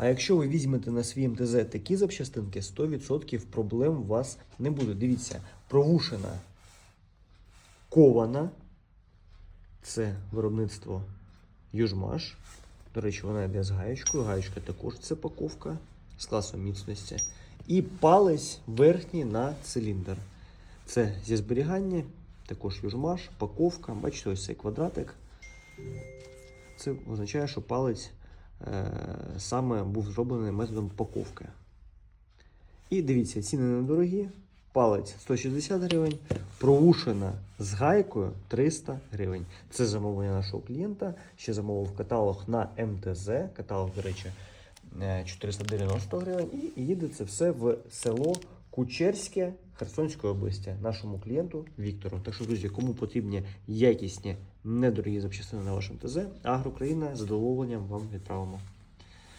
А якщо ви візьмете на свій МТЗ такі запчастинки, 100% проблем у вас не буде. Дивіться, провушена кована. Це виробництво Южмаш. До речі, вона йде з гаєчкою. Гаєчка також це паковка з класом міцності. І палець верхній на циліндр. Це зі зберігання, також южмаш, паковка. Бачите, ось цей квадратик. Це означає, що палець саме був зроблений методом паковки. І дивіться, ціни недорогі. Палець 160 гривень, провушена з гайкою 300 гривень. Це замовлення нашого клієнта. Ще замовив каталог на МТЗ. Каталог, до речі, е, 490 гривень. І їде це все в село Кучерське Херсонської області, нашому клієнту Віктору. Так що, друзі, кому потрібні якісні недорогі запчастини на вашому ТЗ. Агрокраїна з задоволенням вам відправимо.